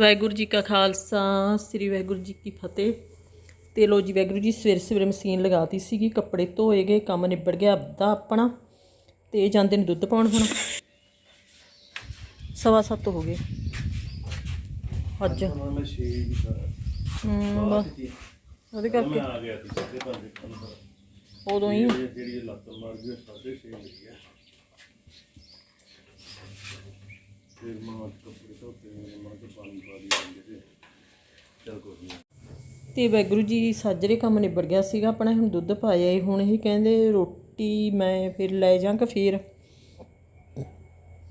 ਵਾਹਿਗੁਰੂ ਜੀ ਕਾ ਖਾਲਸਾ ਸ੍ਰੀ ਵਾਹਿਗੁਰੂ ਜੀ ਕੀ ਫਤਿਹ। ਤੇ ਲੋ ਜੀ ਵਾਹਿਗੁਰੂ ਜੀ ਸਵੇਰੇ ਸਵੇਰੇ ਮਸ਼ੀਨ ਲਗਾਤੀ ਸੀਗੀ ਕੱਪੜੇ ਧੋਏ ਗਏ ਕੰਮ ਨਿਬੜ ਗਿਆ ਅੱਧਾ ਆਪਣਾ ਤੇ ਜਾਂਦੇ ਨੇ ਦੁੱਧ ਪਾਉਣ ਹੁਣ। ਸਵਾ ਸੱਤ ਹੋ ਗਏ। ਅੱਜ। ਹੁਣ ਮੈਂ 6 ਦੀ ਹਮ, ਬਸ। ਉਹਦੇ ਕਰਕੇ। ਆ ਗਿਆ ਸੀ ਉਦੋਂ ਹੀ। ਜਿਹੜੀ ਲੱਤ ਮਾਰ ਗਈ ਉਹ ਸਾਢੇ 6 ਮਿਲ ਗਿਆ ਫਿਰ ਮਾਂ ਕੱਪੜੇ ਧੋਤੇ ਮਾਂ ਤੇ ਪਾਣੀ ਪਾ ਦੀ ਜਾਂਦੇ ਤੇ ਚਲ ਕੋਈ ਨਹੀਂ। ਤੇ ਵਾਹਿਗੁਰੂ ਜੀ ਸਾਜਰੇ ਕੰਮ ਨਿਬੜ ਗਿਆ ਸੀਗਾ, ਆਪਣਾ ਹੁਣ ਦੁੱਧ ਪਾਇਆ ਏ, ਹੁਣ ਇਹ ਕਹਿੰਦੇ ਰੋਟੀ ਮੈਂ ਫਿਰ ਲੈ ਜਾਂ ਕਿ ਫਿਰ?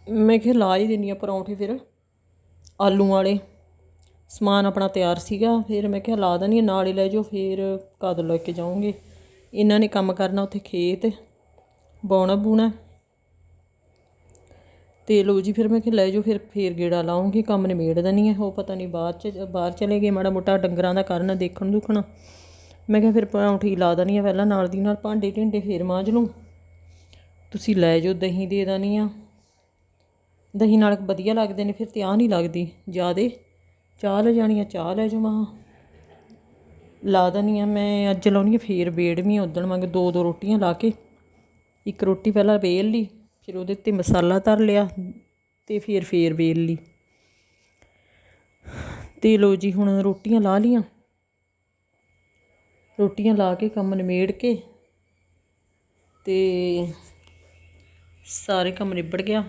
ਮੈਂ ਕਿਹਾ ਲਾ ਹੀ ਦਿੰਨੀ ਆ ਪਰੌਂਠੇ ਫਿਰ, ਆਲੂ ਵਾਲੇ। ਸਮਾਨ ਆਪਣਾ ਤਿਆਰ ਸੀਗਾ, ਫਿਰ ਮੈਂ ਕਿਹਾ ਲਾ ਦਨੀ ਨਾਲ ਹੀ ਲੈ ਜਾਓ, ਫਿਰ ਕਦ ਲੈ ਕੇ ਜਾਓਗੇ ਇਹਨਾਂ ਨੇ ਕੰਮ ਕਰਨਾ ਉੱਥੇ ਖੇਤ ਬਾਉਣਾ ਬੂਣਾ। ਤੇ ਲਓ ਜੀ, ਫਿਰ ਮੈਂ ਕਿ ਲੈ ਜਾਓ, ਫਿਰ ਫੇਰ ਗੇੜਾ ਲਾਉਂਗੀ, ਕੰਮ ਨਿਮੇੜ ਦਨੀ ਹੈ, ਉਹ ਪਤਾ ਨਹੀਂ ਬਾਅਦ ਚ, ਬਾਹਰ ਚਲੇ ਗਏ, ਮਾੜਾ ਮੋਟਾ ਡੰਗਰਾਂ ਦਾ ਕਰਨ ਦੇਖਣ ਦੁਖਣਾ। ਮੈਂ ਕਿਹਾ ਫਿਰ ਪਰੌਂਠੀ ਲਾ ਦਨੀ ਆ ਪਹਿਲਾਂ, ਨਾਲ ਦੀ ਨਾਲ ਭਾਂਡੇ ਢਿੰਡੇ ਫੇਰ ਮਾਂਜ ਲੂੰ ਤੁਸੀਂ ਲੈ ਜਾਓ, ਦਹੀਂ ਦੇ ਦਨੀ ਆ। ਦਹੀਂ ਨਾਲ ਵਧੀਆ ਲੱਗਦੇ ਨੇ, ਫਿਰ ਤੇ ਆ ਨਹੀਂ ਲੱਗਦੀ ਜਿਆਦੇ। ਚਾਹ ਲੈ ਜਾਣੀ ਆ, ਚਾਹ ਲੈ ਜਾਓ ਮਹਾ ਲਾ ਦਨੀ ਆ, ਮੈਂ ਅੱਜ ਲਾਉਣੀ ਆ ਫੇਰ ਬੇੜਵੀਂ ਉਦਣ ਮੰਗ ਦੋ ਦੋ ਰੋਟੀਆਂ ਲਾ ਕੇ। ਇੱਕ ਰੋਟੀ ਪਹਿਲਾਂ ਵੇਲ ਲਈ ਫਿਰ ਉਹਦੇ ਉੱਤੇ ਮਸਾਲਾ ਧਰ ਲਿਆ ਤੇ ਫਿਰ ਫੇਰ ਵੇਲ ਲਈ। ਤੇ ਲੋ ਜੀ ਹੁਣ ਰੋਟੀਆਂ ਲਾ ਲੀਆਂ ਰੋਟੀਆਂ ਲਾ ਕੇ ਕੰਮ ਨਿਮੇੜ ਕੇ ਤੇ ਸਾਰੇ ਕੰਮ ਨਿਬੜ ਗਿਆ।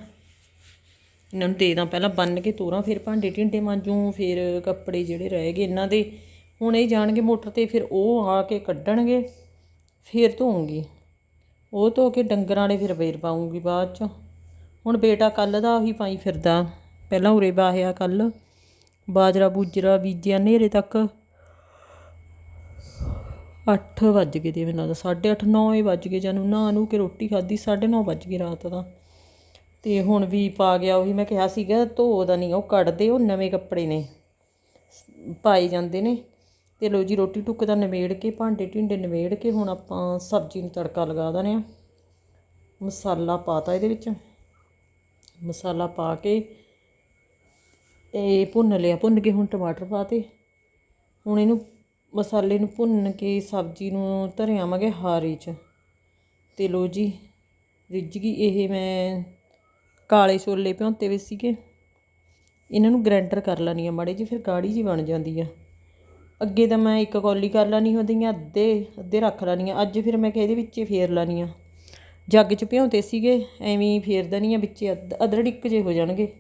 ਇਹਨਾਂ ਨੂੰ ਦੇ ਦਾਂ ਪਹਿਲਾਂ ਬੰਨ ਕੇ ਤੋਰਾਂ, ਫਿਰ ਭਾਂਡੇ ਢਿੰਡੇ ਮਾਂਜੂ, ਫਿਰ ਕੱਪੜੇ ਜਿਹੜੇ ਰਹਿ ਗਏ ਇਹਨਾਂ ਦੇ। ਹੁਣ ਇਹ ਜਾਣਗੇ ਮੋਟਰ ਤੇ, ਫਿਰ ਉਹ ਆ ਕੇ ਕੱਢਣਗੇ, ਫਿਰ ਧੋਉਂਗੀ ਉਹ ਧੋ ਕੇ ਡੰਗਰਾਂ ਵਾਲੇ ਫਿਰ ਵੇਰ ਪਾਉਂਗੀ ਬਾਅਦ ਚ। ਹੁਣ ਬੇਟਾ ਕੱਲ ਦਾ ਉਹੀ ਪਾਈ ਫਿਰਦਾ। ਪਹਿਲਾਂ ਉਰੇ ਬਾਹਿਆ ਕੱਲ। ਬਾਜਰਾ, ਬੂਜਰਾ, ਬੀਜਿਆ ਹਨੇਰੇ ਤੱਕ। 8 ਵੱਜ ਗਏ ਤੇ ਮੈਨੂੰ ਲੱਗਦਾ 8:30 9 ਹੀ ਵੱਜ ਗਏ। ਜਾਨੂੰ ਨਾ ਨੂੰ ਕੇ ਰੋਟੀ ਖਾਧੀ 9:30 ਵੱਜ ਗਏ ਰਾਤ ਦਾ। ਤੇ ਹੁਣ ਵੀ ਪਾ ਗਿਆ ਉਹੀ ਮੈਂ ਕਿਹਾ ਸੀਗਾ, ਧੋ ਦਾ ਨਹੀਂ ਉਹ ਕੱਢਦੇ ਉਹ ਨਵੇਂ ਕੱਪੜੇ ਨੇ। ਪਾਏ ਜਾਂਦੇ ਨੇ। ਤੇ ਲੋ ਜੀ ਰੋਟੀ ਟੁੱਕ ਦਾ ਨਿਬੇੜ ਕੇ, ਭਾਂਡੇ ਢਿੰਡੇ ਨਿਬੇੜ ਕੇ, ਹੁਣ ਆਪਾਂ ਸਬਜ਼ੀ ਨੂੰ ਤੜਕਾ ਲਗਾ ਦਨੇ ਆ ਮਸਾਲਾ ਪਾਤਾ ਇਹਦੇ ਵਿੱਚ। ਮਸਾਲਾ ਪਾ ਕੇ ਇਹ ਭੁੰਨ ਲਿਆ, ਭੁੰਨ ਕੇ ਹੁਣ ਟਮਾਟਰ ਪਾਤੇ। ਹੁਣ ਇਹਨੂੰ ਮਸਾਲੇ ਨੂੰ ਭੁੰਨ ਕੇ ਸਬਜ਼ੀ ਨੂੰ ਧਰਿਆਵਾਂਗੇ ਹਾਰੇ 'ਚ। ਤੇ ਲੋ ਜੀ, ਰਿੱਝ ਗਈ ਇਹ ਮੈਂ ਕਾਲੇ ਛੋਲੇ ਭਿਉਂਤੇ ਵੇ ਸੀਗੇ। ਇਹਨਾਂ ਨੂੰ ਗ੍ਰਾਈਂਡਰ ਕਰ ਲੈਣੀ ਆ ਮਾੜੇ ਜੀ ਫਿਰ ਗਾੜੀ ਜੀ ਬਣ ਜਾਂਦੀ ਆ। ਅੱਗੇ ਤਾਂ ਮੈਂ ਇੱਕ ਕੌਲੀ ਕਰ ਲੈਣੀ ਹੁੰਦੀਆਂ ਅੱਧੇ ਅੱਧੇ ਰੱਖ ਲੈਣੀ ਆ। ਅੱਜ ਫਿਰ ਮੈਂ ਕਿ ਇਹਦੇ ਵਿੱਚ ਫੇਰ ਲੈਣੀ ਆ? ਜੱਗ 'ਚ ਭਿਉਂਤੇ ਸੀਗੇ, ਐਵੇਂ ਹੀ ਫੇਰ ਦੇਣੀ ਆ ਵਿੱਚ ਅਦਰੜਿੱਕ ਜੇ ਹੋ ਜਾਣਗੇ।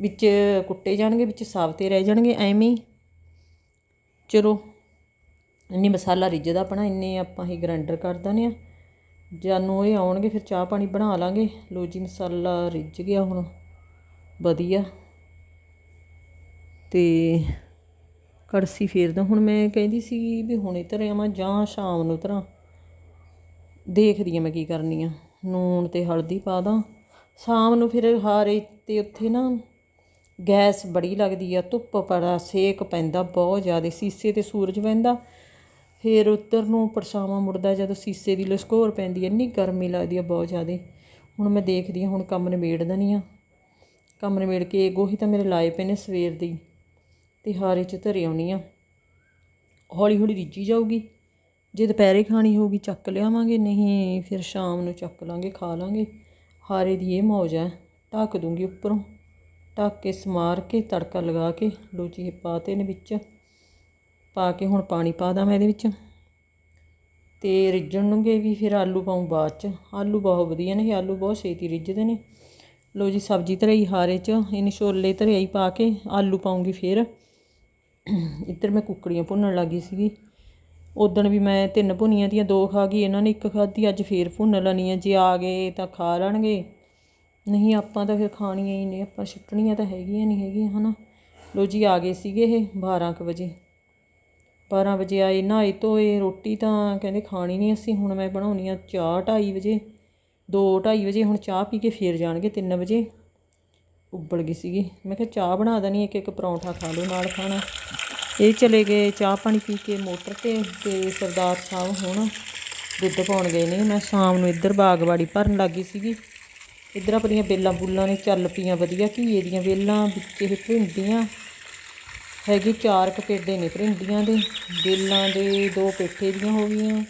ਵਿੱਚ ਕੁੱਟੇ ਜਾਣਗੇ, ਵਿੱਚ ਸਾਬਤੇ ਰਹਿ ਜਾਣਗੇ, ਐਵੇਂ ਹੀ। ਚਲੋ, ਇੰਨੀ ਮਸਾਲਾ ਰਿੱਝਦਾ ਆਪਣਾ, ਇੰਨੇ ਆਪਾਂ ਹੀ ਗ੍ਰਾਈਂਡਰ ਕਰ ਦਨੇ ਆ। ਜਾਨੂੰ ਇਹ ਆਉਣਗੇ, ਫਿਰ ਚਾਹ ਪਾਣੀ ਬਣਾ ਲਾਂਗੇ। ਲੋ ਜੀ, ਮਸਾਲਾ ਰਿੱਝ ਗਿਆ ਹੁਣ। ਵਧੀਆ। ਤੇ ਕੜਸੀ ਫੇਰਦਾ। ਹੁਣ ਮੈਂ ਕਹਿੰਦੀ ਸੀ ਵੀ ਹੁਣੇ ਧਰਿਆ ਮੈਂ ਜਾਂ ਸ਼ਾਮ ਨੂੰ ਧਰਾਂ ਦੇਖਦੀ ਆ ਮੈਂ ਕੀ ਕਰਨੀ ਆ। ਨੂਣ ਤੇ ਹਲਦੀ ਪਾ ਦਾਂ। ਸ਼ਾਮ ਨੂੰ ਫਿਰ ਹਾਰੇ ਤੇ ਉੱਥੇ ਨਾ ਗੈਸ ਬੜੀ ਲੱਗਦੀ ਆ, ਧੁੱਪ ਬੜਾ ਸੇਕ ਪੈਂਦਾ, ਬਹੁਤ ਜ਼ਿਆਦਾ ਸੀਸੇ ਤੇ ਸੂਰਜ ਪੈਂਦਾ ਫਿਰ ਉੱਤਰ ਨੂੰ ਪਰਛਾਵਾਂ ਮੁੜਦਾ ਜਦੋਂ ਸੀਸੇ ਦੀ ਲਸਕੋਰ ਪੈਂਦੀ ਇੰਨੀ ਗਰਮੀ ਲੱਗਦੀ ਆ ਬਹੁਤ ਜ਼ਿਆਦਾ। ਹੁਣ ਮੈਂ ਦੇਖਦੀ ਹਾਂ, ਹੁਣ ਕੰਮ ਨਿਬੇੜ ਦਨੀ ਆ। ਕੰਮ ਨਿਬੇੜ ਕੇ ਗੋਹੀ ਤਾਂ ਮੇਰੇ ਲਾਏ ਪਏ ਨੇ ਸਵੇਰ ਦੀ। ਤੇ ਹਾਰੇ 'ਚ ਧਰੇ ਆਉਣੀ ਆ। ਹੌਲੀ ਹੌਲੀ ਰਿੱਝੀ ਜਾਊਗੀ। ਜੇ ਦੁਪਹਿਰੇ ਖਾਣੀ ਹੋਊਗੀ ਚੱਕ ਲਿਆਵਾਂਗੇ, ਨਹੀਂ ਫਿਰ ਸ਼ਾਮ ਨੂੰ ਚੱਕ ਲਾਂਗੇ, ਖਾ ਲਾਂਗੇ। ਹਾਰੇ ਦੀ ਇਹ ਮੌਜ ਹੈ ਢੱਕ ਦੂੰਗੀ ਉੱਪਰੋਂ। ਢੱਕ ਕੇ ਸਮਾਰ ਕੇ, ਤੜਕਾ ਲਗਾ ਕੇ, ਲੋਚੀ ਇਹ ਪਾਤੇ ਨੇ ਵਿੱਚ। ਪਾ ਕੇ ਹੁਣ ਪਾਣੀ ਪਾ ਦਾਂ ਮੈਂ ਇਹਦੇ ਵਿੱਚ। ਤੇ ਰਿੱਝਣ ਲੂੰਗੇ ਵੀ ਫਿਰ ਆਲੂ ਪਾਉਂ ਬਾਅਦ ਚ। ਆਲੂ ਬਹੁਤ ਵਧੀਆ ਨੇ, ਇਹ ਆਲੂ ਬਹੁਤ ਛੇਤੀ ਰਿੱਝਦੇ ਨੇ। ਲੋ ਜੀ ਸਬਜ਼ੀ ਧਰਈ ਹਾਰੇ ਚ, ਇਹਨੇ ਛੋਲੇ ਧਰਿਆਈ ਪਾ ਕੇ ਆਲੂ ਪਾਉਂਗੀ ਫਿਰ। ਇੱਧਰ ਮੈਂ ਕੁੱਕੜੀਆਂ ਭੁੰਨਣ ਲੱਗੀ ਸੀਗੀ। ਉਦਣ ਵੀ ਮੈਂ ਤਿੰਨ ਭੁੰਨੀਆਂ ਤੀਆਂ, ਦੋ ਖਾ ਗਈ, ਇਹਨਾਂ ਨੇ ਇੱਕ ਖਾਧੀ, ਅੱਜ ਫੇਰ ਭੁੰਨ ਲੈਣੀ ਹੈ ਜੇ ਆ ਗਏ ਤਾਂ ਖਾ ਲੈਣਗੇ। ਨਹੀਂ, ਆਪਾਂ ਤਾਂ ਫਿਰ ਖਾਣੀਆਂ ਹੀ ਨਹੀਂ ਆਪਾਂ ਛੱਟਣੀਆਂ ਤਾਂ ਹੈਗੀਆਂ ਨਹੀਂ ਹੈਗੀਆਂ, ਹਨਾ? ਲੋ ਜੀ, ਆ ਗਏ ਸੀਗੇ ਇਹ 12 ਕੁ ਵਜੇ। 12 ਵਜੇ ਆਏ ਨਹਾਏ ਧੋਏ, ਰੋਟੀ ਤਾਂ ਕਹਿੰਦੇ ਖਾਣੀ ਨਹੀਂ ਅਸੀਂ, ਹੁਣ ਮੈਂ ਬਣਾਉਣੀ ਆ ਚਾਹ 2:30 ਵਜੇ। 2:30 ਵਜੇ ਹੁਣ ਚਾਹ ਪੀ ਕੇ ਫੇਰ ਜਾਣਗੇ 3 ਵਜੇ। ਉੱਬਲ ਗਈ ਸੀਗੀ। ਮੈਂ ਕਿਹਾ ਚਾਹ ਬਣਾ ਦੇਣੀ, ਇੱਕ ਇੱਕ ਪਰੌਂਠਾ ਖਾ ਲਓ ਨਾਲ ਖਾਣਾ। ਇਹ ਚਲੇ ਗਏ ਚਾਹ ਪਾਣੀ ਪੀ ਕੇ ਮੋਟਰ ਤੇ ਤੇ ਸਰਦਾਰ ਸਾਹਿਬ ਹੁਣ ਦੁੱਧ ਪਾਉਣ ਗਏ ਨੇ। ਮੈਂ ਸ਼ਾਮ ਨੂੰ ਇੱਧਰ ਬਾਗਵਾੜੀ ਭਰਨ ਲੱਗੀ ਸੀਗੀ। ਇੱਧਰ ਆਪਣੀਆਂ ਬੇਲਾਂ ਬੁੱਲਾਂ ਨੇ ਚੱਲ ਪੀਆਂ ਵਧੀਆ, ਘੀਏ ਦੀਆਂ ਵੇਲਾਂ ਵਿੱਚ ਇਹ ਭਿੰਡੀਆਂ ਹੈਗੇ ਚਾਰ ਕੁ ਪੇਡੇ ਨੇ ਭਰਿੰਡੀਆਂ ਦੇ। ਬੇਲਾਂ ਦੇ ਦੋ ਪੇਠੇ ਦੀਆਂ ਹੋ ਗਈਆਂ।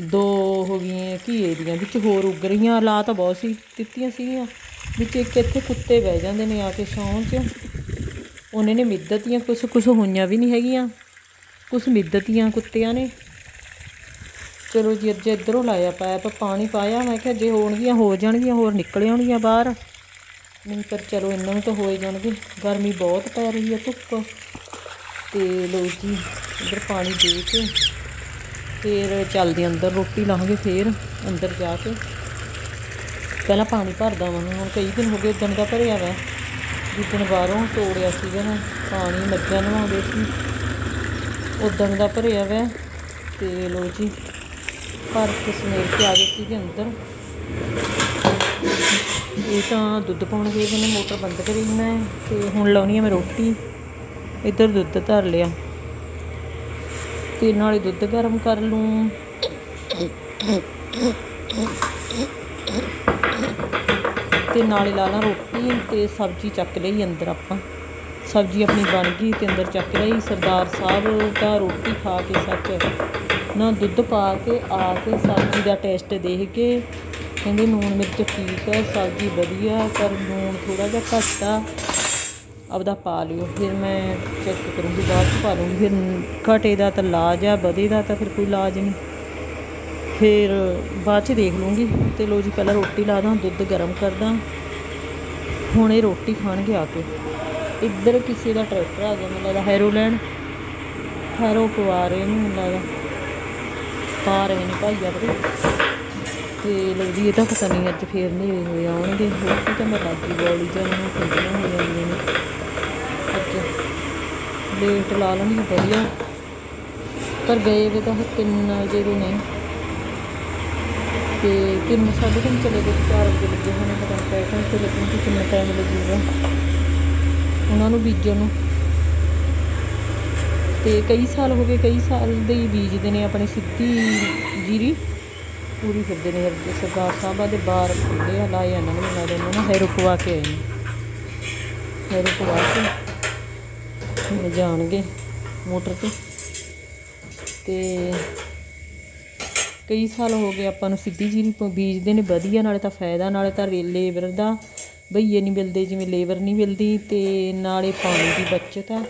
ਦੋ ਹੋ ਗਈਆਂ ਘੀਏ ਦੀਆਂ, ਵਿੱਚ ਹੋਰ ਉੱਗ ਰਹੀਆਂ। ਲਾ ਤਾਂ ਬਹੁਤ ਸੀ, ਦਿੱਤੀਆਂ ਸੀਗੀਆਂ। ਵਿੱਚ ਇੱਕ ਇੱਥੇ ਕੁੱਤੇ ਬਹਿ ਜਾਂਦੇ ਨੇ ਆ ਕੇ ਛਾਂ 'ਚ। ਉਹਨੇ ਨੇ ਮਿੱਦਤੀਆਂ ਕੁਛ ਕੁਛ ਹੋਈਆਂ ਵੀ ਨਹੀਂ ਹੈਗੀਆਂ। ਕੁਛ ਮਿੱਦਤੀਆਂ ਕੁੱਤਿਆਂ ਨੇ। ਚਲੋ ਜੀ, ਅੱਜ ਇੱਧਰੋਂ ਲਾਇਆ ਪੈਪ, ਪਾਣੀ ਪਾਇਆ। ਮੈਂ ਕਿਹਾ ਜੇ ਹੋਣਗੀਆਂ, ਹੋ ਜਾਣਗੀਆਂ, ਹੋਰ ਨਿਕਲ ਆਉਣਗੀਆਂ ਬਾਹਰ। ਨਹੀਂ ਪਰ ਚਲੋ ਇਹਨਾਂ ਨੂੰ ਤਾਂ ਹੋਏ ਜਾਣਗੇ। ਗਰਮੀ ਬਹੁਤ ਪੈ ਰਹੀ ਹੈ ਧੁੱਪ। ਤੇ ਲੋ ਜੀ, ਇੱਧਰ ਪਾਣੀ ਦੇ ਕੇ ਫਿਰ ਚੱਲਦੇ ਅੰਦਰ, ਰੋਟੀ ਲਾਵਾਂਗੇ ਫਿਰ ਅੰਦਰ ਜਾ ਕੇ। ਪਹਿਲਾਂ ਪਾਣੀ ਭਰਦਾ ਵਾਂ ਹੁਣ ਕਈ ਦਿਨ ਹੋ ਗਏ ਉਦਣ ਦਾ ਭਰਿਆ ਵਾ। ਜਿੱਦਣ ਬਾਹਰੋਂ ਤੋੜਿਆ ਸੀਗਾ ਨਾ, ਪਾਣੀ ਮੱਝਾਂ ਨਵਾਉਂਦੇ ਸੀ ਉਦਣ ਦਾ ਭਰਿਆ ਵਾ, ਤੇ ਲੋ ਜੀ ਭਰ ਕੇ ਸਮੇਰ ਕੇ ਆ ਗਏ ਸੀਗੇ ਅੰਦਰ। ਇਹ ਤਾਂ ਦੁੱਧ ਪਾਉਣ ਗਏ ਨੇ ਮੋਟਰ ਬੰਦ ਕਰੀ ਮੈਂ, ਤੇ ਹੁਣ ਲਾਉਣੀ ਆ ਮੈਂ ਰੋਟੀ। ਇੱਧਰ ਦੁੱਧ ਧਰ ਲਿਆ। ਤੇ ਨਾਲੇ ਦੁੱਧ ਗਰਮ ਕਰ ਲੂੰ। ਤੇ ਨਾਲੇ ਲਾ ਲਾਂ ਰੋਟੀ ਤੇ ਸਬਜ਼ੀ ਚੱਕ ਲਈ ਅੰਦਰ ਆਪਾਂ। ਸਬਜ਼ੀ ਆਪਣੀ ਬਣ ਗਈ ਤੇ ਅੰਦਰ ਚੱਕ ਲਈ। ਸਰਦਾਰ ਸਾਹਿਬ ਦਾ ਰੋਟੀ ਖਾ ਕੇ ਸੱਚ ਨਾ ਦੁੱਧ ਪਾ ਕੇ ਆ ਕੇ ਸਬਜ਼ੀ ਦਾ ਟੇਸਟ ਦੇਖ ਕੇ ਕਹਿੰਦੇ ਨੂਣ ਮਿਰਚ ਠੀਕ ਹੈ ਸਬਜ਼ੀ ਵਧੀਆ, ਪਰ ਨੂਣ ਥੋੜਾ ਜਿਹਾ ਘੱਟ ਆ। ਆਪਦਾ ਪਾ ਲਿਓ, ਫਿਰ ਮੈਂ ਚੈੱਕ ਕਰੂੰਗੀ, ਬਾਅਦ ਚ ਪਾ ਲੂੰਗੀ ਫਿਰ ਘਟੇ ਦਾ ਤਾਂ ਇਲਾਜ ਆ, ਵਧੇ ਦਾ ਤਾਂ ਫਿਰ ਕੋਈ ਇਲਾਜ ਨਹੀਂ। ਫਿਰ ਬਾਅਦ ਚ ਦੇਖ ਲੂੰਗੀ। ਤੇ ਲੋ ਜੀ, ਪਹਿਲਾਂ ਰੋਟੀ ਲਾ ਦਾਂ, ਦੁੱਧ ਗਰਮ ਕਰਦਾ ਹੁਣ ਇਹ ਰੋਟੀ ਖਾਣਗੇ ਆ ਕੇ। ਇੱਧਰ ਕਿਸੇ ਦਾ ਟਰੈਕਟਰ ਆ ਗਿਆ, ਮੈਨੂੰ ਲੱਗਦਾ ਹੈਰੋ ਲੈਣ ਹੈਰੋ ਪਵਾ ਰਹੇ ਨੂੰ ਮੈਨੂੰ ਲੱਗਦਾ। ਪਾ ਰਹੇ ਨੇ ਭਾਈ ਆਪਣੇ ਤੇ ਲੱਗਦੀ ਇਹ ਤਾਂ ਪਤਾ ਨਹੀਂ ਅੱਜ ਫੇਰ ਨਹੀਂ ਹੋਏ ਆਉਣਗੇ। ਰੋਟੀ ਤਾਂ ਮੈਂ ਲੱਗੀ ਬੋਲੀ ਜਾਂ ਨੂੰ ਖੰਡੀਆਂ ਹੋ ਜਾਂਦੀਆਂ ਨੇ। ਅੱਜ ਲੇਟ ਲਾ ਲੈਣਗੇ ਵਧੀਆ। ਪਰ ਗਏ ਵੇ ਤਾਂ ਉਹ ਤਿੰਨ ਵਜੇ ਦੇ ਨੇ ਤੇ ਤਿੰਨ ਸਾਢੇ ਤਿੰਨ ਚਲੇ ਗਏ, ਚਾਰ ਵਜੇ ਲੱਗੇ ਹੋਣੇ ਪਤਾ ਨਹੀਂ ਪੈਟਰਨ ਤੇ ਲੱਗਣ ਕਿੰਨਾ ਟਾਈਮ ਲੱਗੂਗਾ ਉਹਨਾਂ ਨੂੰ ਬੀਜਣ ਨੂੰ। ਤੇ ਕਈ ਸਾਲ ਹੋ ਗਏ, ਕਈ ਸਾਲ ਦੇ ਹੀ ਬੀਜਦੇ ਨੇ ਆਪਣੀ ਸਿੱਧੀ ਜੀਰੀ। ਪੂਰੀ ਫਿਰਦੇ ਨੇ ਹਰਦੇ ਸਰਦਾਰ ਸਾਹਿਬਾਂ ਦੇ ਬਾਹਰ ਖੁੱਲੇ ਆ ਇਹਨਾਂ ਆ ਨਵੇਂ ਲਾ ਦੇ ਉਹਨਾਂ ਨੇ ਹੈਰੋ ਕੇ ਆਏ ਨੇ। ਹੈਰੋ ਪਵਾ ਕੇ ਜਾਣਗੇ ਮੋਟਰ ਤੇ। ਤੇ ਕਈ ਸਾਲ ਹੋ ਗਏ ਆਪਾਂ ਨੂੰ ਸਿੱਧੀ ਜੀਰੀ ਪ- ਬੀਜਦੇ ਨੇ, ਵਧੀਆ, ਨਾਲੇ ਤਾਂ ਫਾਇਦਾ, ਨਾਲੇ ਤਾਂ ਰੇ- ਲੇਬਰ ਦਾ ਬਈਏ ਨਹੀਂ ਮਿਲਦੇ ਜਿਵੇਂ ਲੇਬਰ ਨਹੀਂ ਮਿਲਦੀ ਤੇ ਨਾਲੇ ਪਾਣੀ ਦੀ ਬਚਤ ਆ।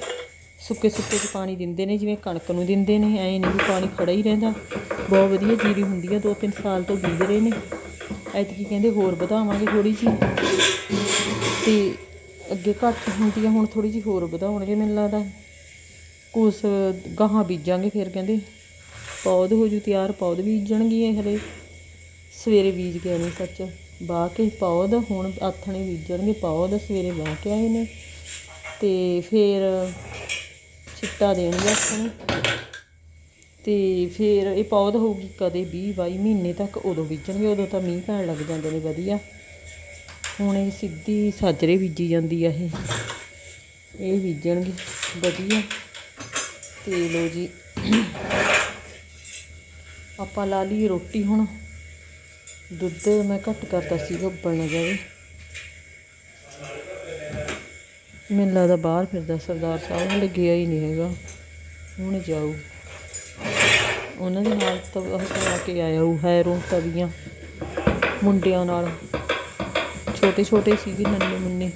ਸੁੱਕੇ ਸੁੱਕੇ 'ਚ ਪਾਣੀ ਦਿੰਦੇ ਨੇ, ਜਿਵੇਂ ਕਣਕ ਨੂੰ ਦਿੰਦੇ ਨੇ, ਐਂ ਨਹੀਂ ਵੀ ਪਾਣੀ ਖੜਾ ਹੀ ਰਹਿੰਦਾ। ਬਹੁਤ ਵਧੀਆ ਜੀਰੀ ਹੁੰਦੀ ਆ ਦੋ ਤਿੰਨ ਸਾਲ ਤੋਂ ਬੀਜ ਰਹੇ ਨੇ। ਐਤਕੀ ਕਹਿੰਦੇ ਹੋਰ ਵਧਾਵਾਂਗੇ ਥੋੜੀ ਜੀ। ਤੇ ਅੱਗੇ ਘੱਟ ਹੁੰਦੀ ਆ, ਹੁਣ ਥੋੜੀ ਜੀ ਹੋਰ ਵਧਾਉਣਗੇ ਮੈਨੂੰ ਲੱਗਦਾ। ਕੁਛ ਗਾਹਾਂ ਬੀਜਾਂਗੇ, ਫਿਰ ਕਹਿੰਦੇ। ਪੌਦ ਹੋ ਜੂ, ਤਿਆਰ ਪੌਦ ਬੀਜਣਗੀਆਂ ਹਲੇ। ਸਵੇਰੇ ਬੀਜ ਕੇ ਨੇ ਸੱਚ। ਬਾਹ ਕੇ ਪੌਦ ਹੁਣ ਆਥਣੇ ਬੀਜਣਗੇ, ਪੌਦ ਸਵੇਰੇ ਬਾਹ ਕੇ ਆਏ ਨੇ। ਤੇ ਫਿਰ ਛਿੱਟਾ ਦੇਣਗੇ ਆਥਣੇ। ਤੇ ਫਿਰ ਇਹ ਪੌਦ ਹੋਊਗੀ ਕਦੇ 20 22 ਮਹੀਨੇ ਤੱਕ ਉਦੋਂ ਬੀਜਣਗੇ, ਉਦੋਂ ਤਾਂ ਮੀਂਹ ਪੈਣ ਲੱਗ ਜਾਂਦੇ ਨੇ ਵਧੀਆ। ਹੁਣ ਇਹ ਸਿੱਧੀ ਸਾਜਰੇ ਬੀਜੀ ਜਾਂਦੀ ਆ ਇਹ। ਇਹ ਬੀਜਣਗੇ ਵਧੀਆ। ਤੇ ਲੋ ਜੀ। ਆਪਾਂ ਲਾ ਲਈ ਰੋਟੀ ਹੁਣ। ਦੁੱਧ ਮੈਂ ਘੱਟ ਕਰਤਾ ਸੀਗਾ ਉੱਬਲ ਨਾ ਜਾਵੇ। ਮੈਨੂੰ ਲੱਗਦਾ ਬਾਹਰ ਫਿਰਦਾ ਸਰਦਾਰ ਸਾਹਿਬ, ਹਲੇ ਗਿਆ ਹੀ ਨਹੀਂ ਹੈਗਾ। ਹੁਣ ਜਾਊ। ਉਹਨਾਂ ਦੇ ਨਾਲ ਤਾਂ ਉਹ ਕਰਾ ਕੇ ਆਇਆ ਉਹ ਹੈਰੋਂ ਤਵੀਆਂ ਮੁੰਡਿਆਂ ਨਾਲ। ਛੋਟੇ ਛੋਟੇ ਸੀਗੇ ਨੰਨੇ ਮੁੰਨੇ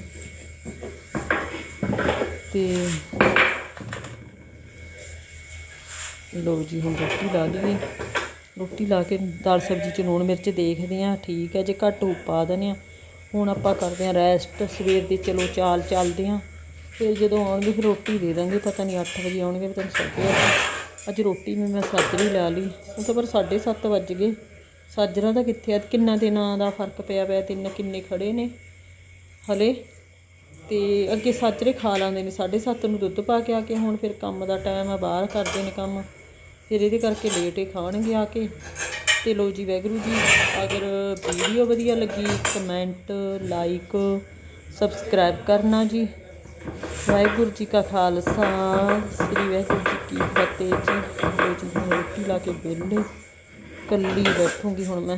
ਤੇ ਲੋ ਜੀ, ਹੁਣ ਰੋਟੀ ਲਾ ਲਈਏ। ਰੋਟੀ ਲਾ ਕੇ ਦਾਲ ਸਬਜ਼ੀ ਚ ਲੂਣ ਮਿਰਚ ਦੇਖਦੇ ਆ ਠੀਕ ਹੈ, ਜੇ ਘੱਟ ਹੋ ਪਾ ਦਿੰਦੇ ਆ ਹੁਣ ਆਪਾਂ ਕਰਦੇ ਆ ਰੈਸਟ ਸਵੇਰ ਦੀ ਚਲੋ ਚਾਲ ਚੱਲਦੇ ਆ ਫਿਰ ਜਦੋਂ ਆਉਣਗੇ ਫਿਰ ਰੋਟੀ ਦੇ ਦਾਂਗੇ, ਪਤਾ ਨਹੀਂ 8 ਵਜੇ ਆਉਣਗੇ, ਪਤਾ ਨਹੀਂ ਸਾਢੇ ਅੱਜ ਰੋਟੀ ਵੀ ਮੈਂ ਸਾਜਰੀ ਲਾ ਲਈ। ਉਹ ਤਾਂ ਪਰ 7:30 ਵੱਜ ਗਏ। ਸਾਜਰਾ ਦਾ ਕਿੱਥੇ ਆ? ਕਿੰਨਾ ਦਿਨਾਂ ਦਾ ਫ਼ਰਕ ਪਿਆ ਪਿਆ, ਤਿੰਨ ਕਿੰਨੇ ਖੜੇ ਨੇ? ਹਲੇ? ਤੇ ਅੱਗੇ ਸਾਜਰੇ ਖਾ ਲਾਂਦੇ ਨੇ 7:30 ਨੂੰ ਦੁੱਧ ਪਾ ਕੇ ਆ ਕੇ, ਹੁਣ ਫਿਰ ਕੰਮ ਦਾ ਟਾਈਮ ਆ, ਬਾਹਰ ਕਰਦੇ ਨੇ ਕੰਮ। ਫਿਰ ਇਹਦੇ ਕਰਕੇ ਲੇਟ ਹੀ ਖਾਣਗੇ ਆ ਕੇ। ਤੇ ਲੋ ਜੀ ਵੈਗਰੂ ਜੀ, ਅਗਰ ਵੀਡੀਓ ਵਧੀਆ ਲੱਗੀ ਕਮੈਂਟ ਲਾਈਕ ਸਬਸਕ੍ਰਾਈਬ ਕਰਨਾ ਜੀ। ਵਾਹਿਗੁਰੂ ਜੀ ਕਾ ਖਾਲਸਾ, ਸ੍ਰੀ ਵਾਹਿਗੁਰੂ ਜੀ ਕੀ ਫਤਿਹ ਜੀ। ਲੋ ਜੀ ਹੁਣ ਰੋਟੀ ਲਾ ਕੇ ਵਿਹਲੇ ਕੱਲੀ ਬੈਠੂੰਗੀ ਹੁਣ ਮੈਂ।